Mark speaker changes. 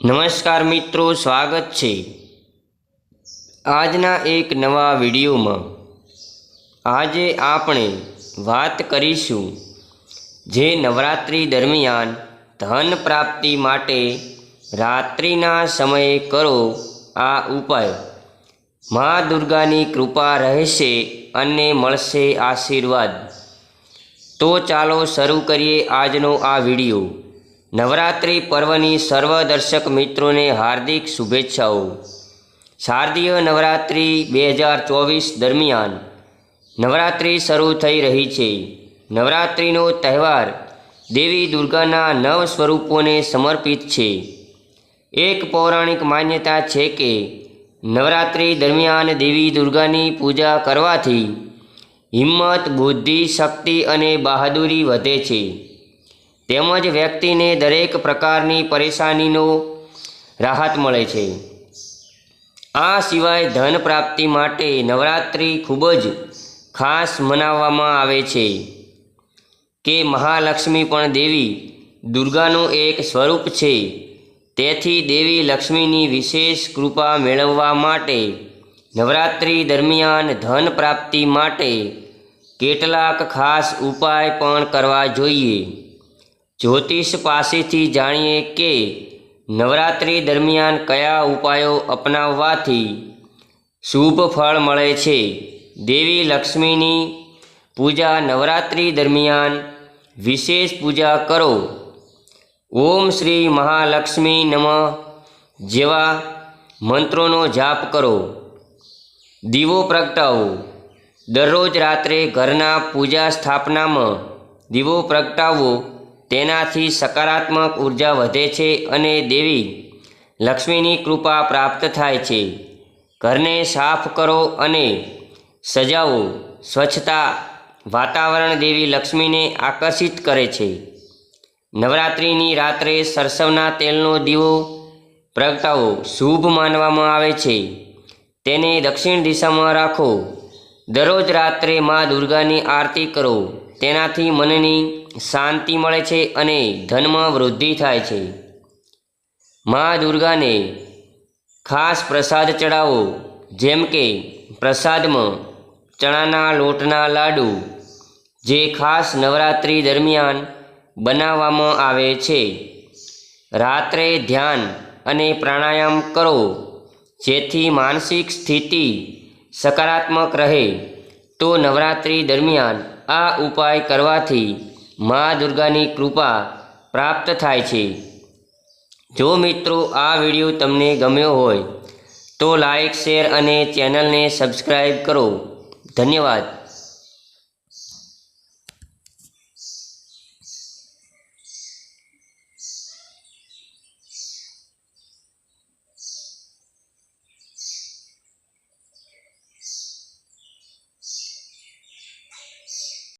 Speaker 1: નમસ્કાર મિત્રો, સ્વાગત છે. આજના એક નવા વિડીયોમાં આજે આપણે વાત કરીશું જે નવરાત્રિ દરમિયાન ધન પ્રાપ્તિ માટે રાત્રિના સમયે કરો આ ઉપાય. મા દુર્ગાની કૃપા રહેશે અને મળશે આશીર્વાદ. તો ચાલો શરૂ કરીએ આજનો આ વીડિયો. નવરાત્રિ પર્વની સર્વ દર્શક મિત્રોને હાર્દિક શુભેચ્છાઓ. શારદીય નવરાત્રિ બે હજાર ચોવીસ દરમિયાન નવરાત્રિ શરૂ થઈ રહી છે. નવરાત્રિનો તહેવાર દેવી દુર્ગાના નવ સ્વરૂપોને સમર્પિત છે. એક પૌરાણિક માન્યતા છે કે નવરાત્રિ દરમિયાન દેવી દુર્ગાની પૂજા કરવાથી હિંમત, બુદ્ધિ, શક્તિ અને બહાદુરી વધે છે. તેમજ વ્યક્તિને દરેક પ્રકારની પરેશાનીનો રાહત મળે છે. આ સિવાય ધન પ્રાપ્તિ માટે નવરાત્રિ ખૂબ જ ખાસ મનાવવામાં આવે છે કે મહાલક્ષ્મી પણ દેવી દુર્ગાનું એક સ્વરૂપ છે. તેથી દેવી લક્ષ્મીની વિશેષ કૃપા મેળવવા માટે નવરાત્રિ દરમિયાન ધન પ્રાપ્તિ માટે કેટલાક ખાસ ઉપાય પણ કરવા જોઈએ. જ્યોતિષ પાસેથી જાણીએ કે નવરાત્રિ દરમિયાન કયા ઉપાયો અપનાવવાથી શુભ ફળ મળે છે. દેવી લક્ષ્મીની પૂજા નવરાત્રિ દરમિયાન વિશેષ પૂજા કરો. ઓમ શ્રી મહાલક્ષ્મી નમઃ જેવા મંત્રોનો જાપ કરો. દીવો પ્રગટાવો. દરરોજ રાત્રે ઘરના પૂજા સ્થાપનામાં દીવો પ્રગટાવવો તેનાથી સકારાત્મક ઊર્જા વધે છે અને દેવી લક્ષ્મીની કૃપા પ્રાપ્ત થાય છે. ઘરને સાફ કરો અને સજાવો. સ્વચ્છતા વાતાવરણ દેવી લક્ષ્મીને આકર્ષિત કરે છે. નવરાત્રિની રાત્રે સરસવના તેલનો દીવો પ્રગટાવો. શુભ માનવામાં આવે છે. તેને દક્ષિણ દિશામાં રાખો. દરરોજ રાત્રે મા દુર્ગાની આરતી કરો. તેનાથી મનની શાંતિ મળે છે અને ધનમાં વૃદ્ધિ થાય છે. મા દુર્ગાને ખાસ પ્રસાદ ચડાવો જેમ કે પ્રસાદમાં ચણાના લોટના લાડુ, જે ખાસ નવરાત્રિ દરમિયાન બનાવવામાં આવે છે. રાત્રે ધ્યાન અને પ્રાણાયામ કરો, જેથી માનસિક સ્થિતિ સકારાત્મક રહે. તો નવરાત્રિ દરમિયાન આ ઉપાય કરવાથી મા દુર્ગાની કૃપા પ્રાપ્ત થાય છે. જો મિત્રો આ વીડિયો તમને ગમ્યો હોય તો લાઈક, શેર અને ચેનલને સબસ્ક્રાઈબ કરો. ધન્યવાદ.